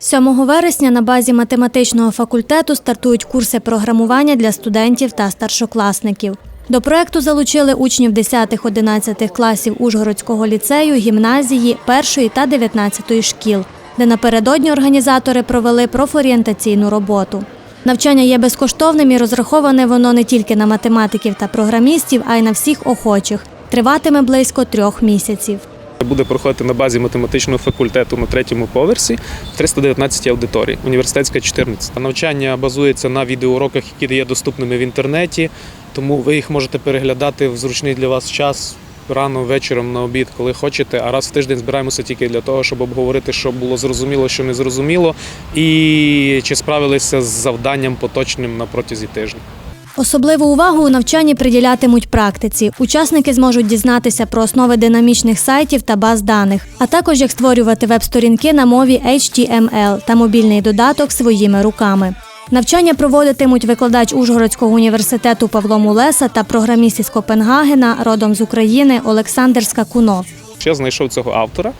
7 вересня на базі математичного факультету стартують курси програмування для студентів та старшокласників. До проекту залучили учнів 10-11 класів Ужгородського ліцею, гімназії, 1 та 19 шкіл, де напередодні організатори провели профорієнтаційну роботу. Навчання є безкоштовним і розраховане воно не тільки на математиків та програмістів, а й на всіх охочих. Триватиме близько трьох місяців. Буде проходити на базі математичного факультету на третьому поверсі в 319 аудиторії, університетська 14. Навчання базується на відеоуроках, які є доступними в інтернеті, тому ви їх можете переглядати в зручний для вас час. Рано вечором на обід, коли хочете, а раз в тиждень збираємося тільки для того, щоб обговорити, що було зрозуміло, що не зрозуміло, і чи справилися з завданням поточним на протязі тижня. Особливу увагу у навчанні приділятимуть практиці. Учасники зможуть дізнатися про основи динамічних сайтів та баз даних, а також як створювати веб-сторінки на мові HTML та мобільний додаток своїми руками. Навчання проводитимуть викладач Ужгородського університету Павло Мулеса та програміст із Копенгагена, родом з України Олександр Скакунов. Я знайшов цього автора.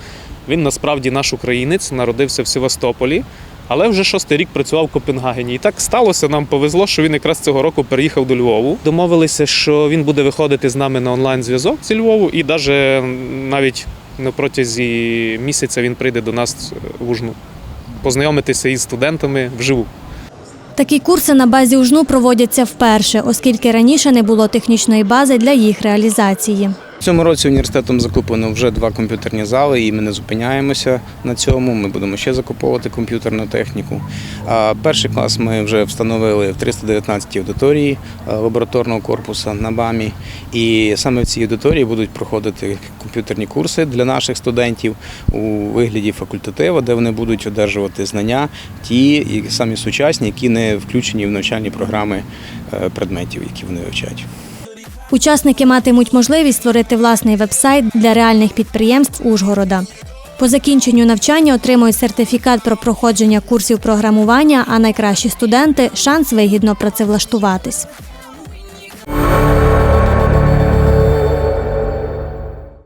Він насправді наш українець, народився в Севастополі, але вже шостий рік працював в Копенгагені. І так сталося, нам повезло, що він якраз цього року переїхав до Львову. Домовилися, що він буде виходити з нами на онлайн-зв'язок зі Львову, і навіть навіть на протязі місяця він прийде до нас в Ужну познайомитися із студентами вживу. Такі курси на базі УЖНУ проводяться вперше, оскільки раніше не було технічної бази для їх реалізації. В цьому році університетом закуплено вже два комп'ютерні зали, і ми не зупиняємося на цьому. Ми будемо ще закуповувати комп'ютерну техніку. А Перший клас ми вже встановили в 319 аудиторії е, лабораторного корпусу на БАМі. І саме в цій аудиторії будуть проходити комп'ютерні курси для наших студентів у вигляді факультатива, де вони будуть одержувати знання, ті і самі сучасні, які не включені в навчальні програми е, предметів, які вони вивчають. Учасники матимуть можливість створити власний веб-сайт для реальних підприємств Ужгорода. По закінченню навчання отримують сертифікат про проходження курсів програмування, а найкращі студенти шанс вигідно працевлаштуватись.